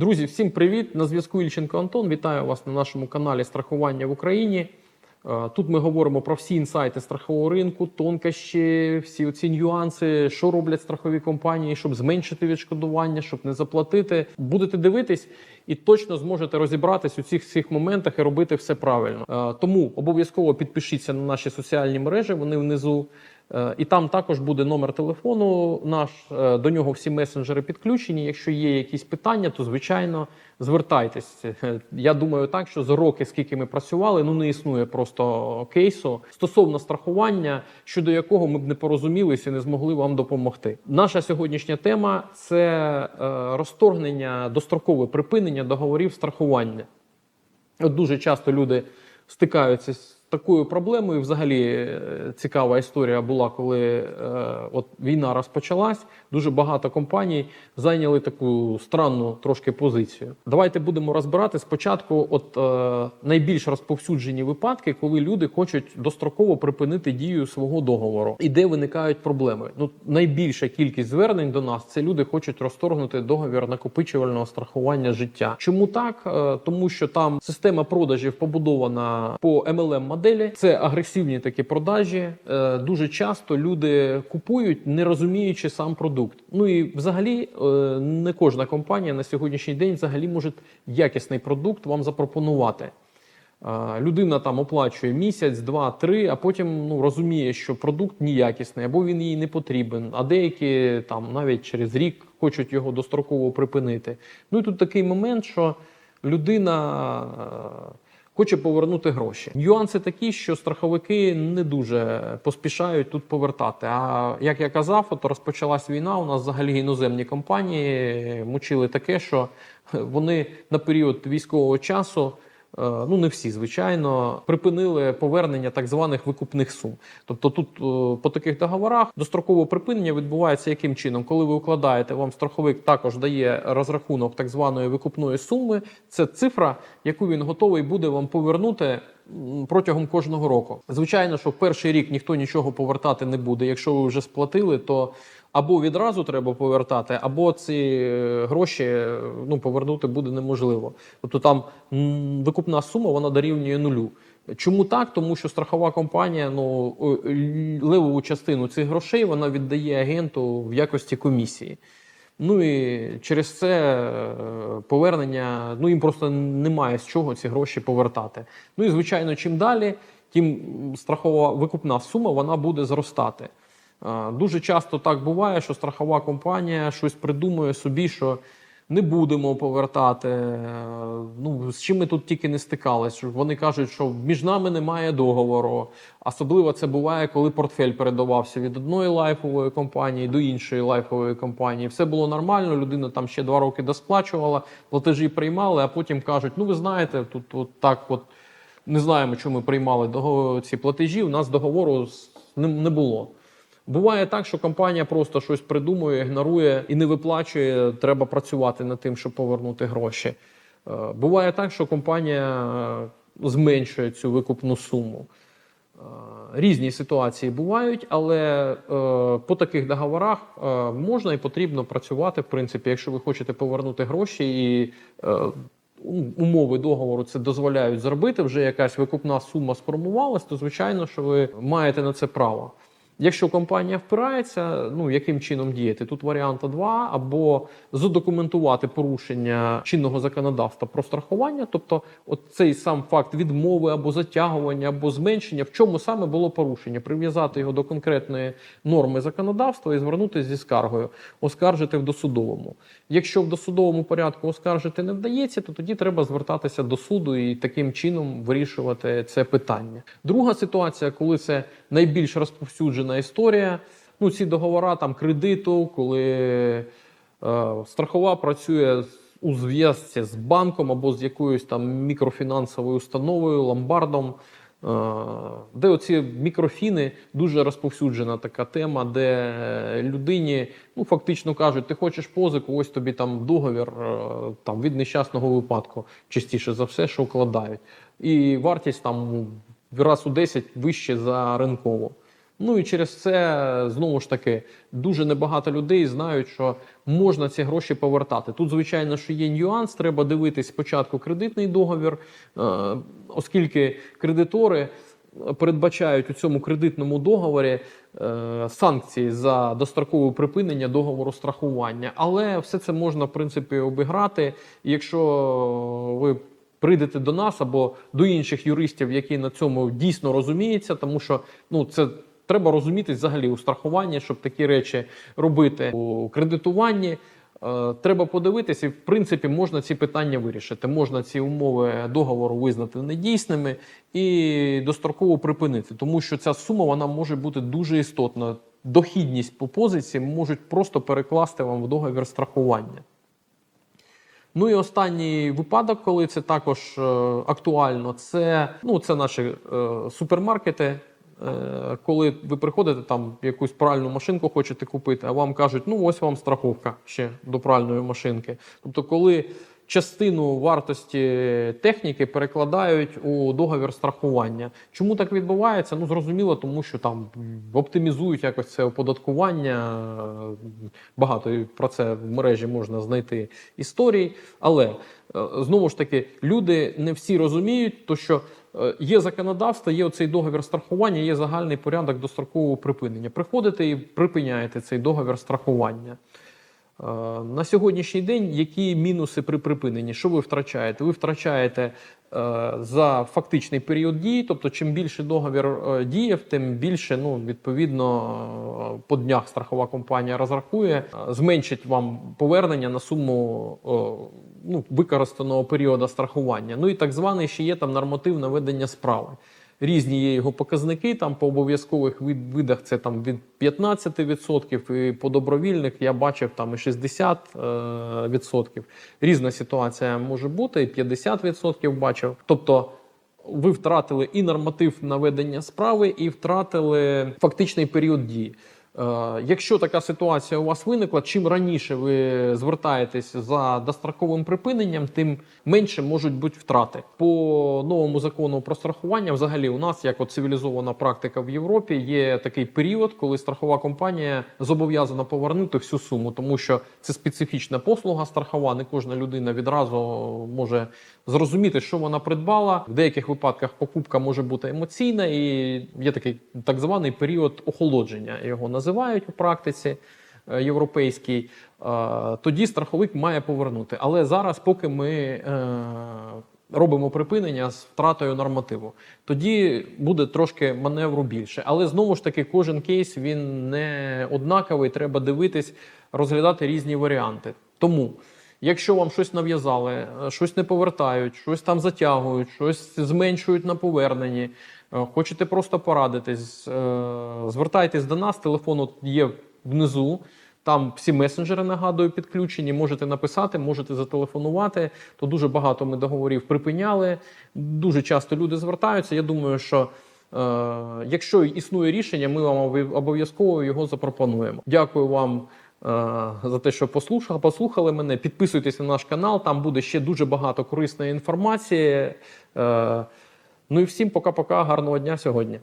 Друзі, всім привіт! На зв'язку Ільченко Антон. Вітаю вас на нашому каналі Страхування в Україні. Е, Тут ми говоримо про всі інсайти страхового ринку, тонкощі, всі ці нюанси, що роблять страхові компанії, щоб зменшити відшкодування, щоб не заплатити. Будете дивитись і точно зможете розібратись у цих всіх моментах і робити все правильно. Е, Тому обов'язково підпишіться на наші соціальні мережі. Вони внизу. Е, І там також буде номер телефону наш. е, До нього всі месенджери підключені. Якщо є якісь питання, то звичайно звертайтесь. Е, Я думаю, так що за роки, скільки ми працювали, ну не існує просто кейсу стосовно страхування, щодо якого ми б не порозумілися і не змогли вам допомогти. Наша сьогоднішня тема це розторгнення дострокове припинення договорів страхування. От дуже часто люди стикаються з такою проблемою. Взагалі е, цікава історія була, коли е, от війна розпочалась. Дуже багато компаній зайняли таку странну трошки позицію. Давайте будемо розбирати спочатку. От е, найбільш розповсюджені випадки, коли люди хочуть достроково припинити дію свого договору, і де виникають проблеми. Ну найбільша кількість звернень до нас це люди хочуть розторгнути договір накопичувального страхування життя. Чому так? Е, Тому що там система продажів побудована по MLM моделі. Це агресивні такі продажі. Е, Дуже часто люди купують, не розуміючи сам продукт. Ну і взагалі е, не кожна компанія на сьогоднішній день взагалі може якісний продукт вам запропонувати. Людина там оплачує місяць, два, три, а потім ну розуміє, що продукт ніякісний або він їй не потрібен. А деякі там навіть через рік хочуть його достроково припинити. Ну і тут такий момент, що людина е, хоче повернути гроші. Нюанси такі, що страховики не дуже поспішають тут повертати. А як я казав, от розпочалась війна. У нас взагалі іноземні компанії мучили таке, що вони на період військового часу. Е, Ну, не всі, звичайно, припинили повернення так званих викупних сум. Тобто, тут е, по таких договорах дострокове припинення відбувається яким чином? Коли ви укладаєте, вам страховик також дає розрахунок так званої викупної суми. Це цифра, яку він готовий буде вам повернути протягом кожного року. Звичайно, що перший рік ніхто нічого повертати не буде. Якщо ви вже сплатили, то або відразу треба повертати, або ці е, гроші е, ну, повернути буде неможливо. Тобто там викупна сума вона дорівнює нулю. Чому так? Тому що страхова компанія ну левову частину цих грошей вона віддає агенту в якості комісії. Ну і через це е, повернення, ну їм просто немає з чого ці гроші повертати. Ну і звичайно, чим далі, тим страхова викупна сума вона буде зростати. Е, Дуже часто так буває, що страхова компанія щось придумує собі, що не будемо повертати. Е, Ну, з чим ми тут тільки не стикалися. Вони кажуть, що між нами немає договору. Особливо це буває, коли портфель передавався від одної лайфової компанії до іншої лайфової компанії. Все було нормально. Людина там ще два роки досплачувала, платежі приймали, а потім кажуть: ну ви знаєте, тут от так от. Не знаємо, чому ми приймали ці платежі. У нас договору не було. Буває так, що компанія просто щось придумує, ігнорує і не виплачує. Треба працювати над тим, щоб повернути гроші. Е, Буває так, що компанія е, зменшує цю викупну суму. Е, Різні ситуації бувають, але по таких договорах можна і потрібно працювати. В принципі, якщо ви хочете повернути гроші і умови договору це дозволяють зробити, вже якась викупна сума сформувалась, то звичайно, що ви маєте на це право. Якщо компанія впирається, ну яким чином діяти? Тут варіанта два: або задокументувати порушення чинного законодавства про страхування, тобто, от цей сам факт відмови або затягування, або зменшення, в чому саме було порушення, прив'язати його до конкретної норми законодавства і звернутися зі скаргою, оскаржити в досудовому. Якщо в досудовому порядку оскаржити не вдається, то тоді треба звертатися до суду і таким чином вирішувати це питання. Друга ситуація, коли це найбільш розповсюджена історія. Ну, ці договори там кредиту, коли е, страхова працює у зв'язці з банком або з якоюсь там мікрофінансовою установою, ломбардом. е, Де оці мікрофіни дуже розповсюджена така тема, де людині ну фактично кажуть, ти хочеш позику, ось тобі там договір е, там від нещасного випадку, частіше за все, що вкладають, і вартість там раз у 10 вище за ринкову. Ну і через це знову ж таки дуже небагато людей знають, що можна ці гроші повертати. Тут, звичайно, що є нюанс. Треба дивитись спочатку кредитний договір, е, оскільки кредитори передбачають у цьому кредитному договорі е, санкції за дострокове припинення договору страхування. Але все це можна в принципі обіграти. Якщо ви прийдете до нас або до інших юристів, які на цьому дійсно розуміються, тому що ну це. Треба розумітись взагалі у страхуванні, щоб такі речі робити у кредитуванні. Е, Треба подивитися, і в принципі можна ці питання вирішити. Можна ці умови договору визнати недійсними і достроково припинити, тому що ця сума вона може бути дуже істотна. Дохідність по позиції можуть просто перекласти вам в договір страхування. Ну і останній випадок, коли це також е, актуально, це, ну, це наші е, супермаркети. Е, коли ви приходите там якусь пральну машинку хочете купити, а вам кажуть, ну ось вам страховка ще до пральної машинки. Тобто, коли частину вартості техніки перекладають у договір страхування. Чому так відбувається? Ну зрозуміло, тому що там оптимізують якось це оподаткування. Багато про це в мережі можна знайти історій. Але знову ж таки, люди не всі розуміють, то що е, є законодавство, є оцей договір страхування, є загальний порядок дострокового припинення. Приходите і припиняєте цей договір страхування. Е, На сьогоднішній день які мінуси при припиненні? Що ви втрачаєте? Ви втрачаєте е, за фактичний період дії, тобто чим більше договір е, діяв, тим більше ну, відповідно по днях страхова компанія розрахує, зменшить вам повернення на суму ну, використаного періоду страхування. Ну і так званий ще є там норматив наведення справи. Різні є його показники. Там по обов'язкових вид- видах це там від 15%, і по добровільних я бачив там і 60%. е. Різна ситуація може бути, і 50% бачив. Тобто ви втратили і норматив наведення справи, і втратили фактичний період дії. Е, Якщо така ситуація у вас виникла, чим раніше ви звертаєтесь за достроковим припиненням, тим менше можуть бути втрати. По новому закону про страхування, взагалі, у нас, як от цивілізована практика в Європі, є такий період, коли страхова компанія зобов'язана повернути всю суму, тому що це специфічна послуга страхова. Не кожна людина відразу може зрозуміти, що вона придбала. В деяких випадках покупка може бути емоційна, і є такий так званий період охолодження. Його називають у практиці е, європейській. Е, Тоді страховик має повернути. Але зараз, поки ми е, робимо припинення з втратою нормативу, тоді буде трошки маневру більше. Але знову ж таки, кожен кейс він не однаковий. Треба дивитись, розглядати різні варіанти. Тому. Якщо вам щось нав'язали, е, щось не повертають, щось там затягують, щось зменшують на поверненні, е, хочете просто порадитись, е, звертайтесь до нас, телефон от є внизу. Там всі месенджери нагадую підключені. Можете написати, можете зателефонувати. То дуже багато ми договорів припиняли. Дуже часто люди звертаються. Я думаю, що е, якщо існує рішення, ми вам обов'язково його запропонуємо. Дякую вам за те, що послухали, послухали мене. Підписуйтесь на наш канал. Там буде ще дуже багато корисної інформації. Е, ну і всім пока-пока. Гарного дня сьогодні.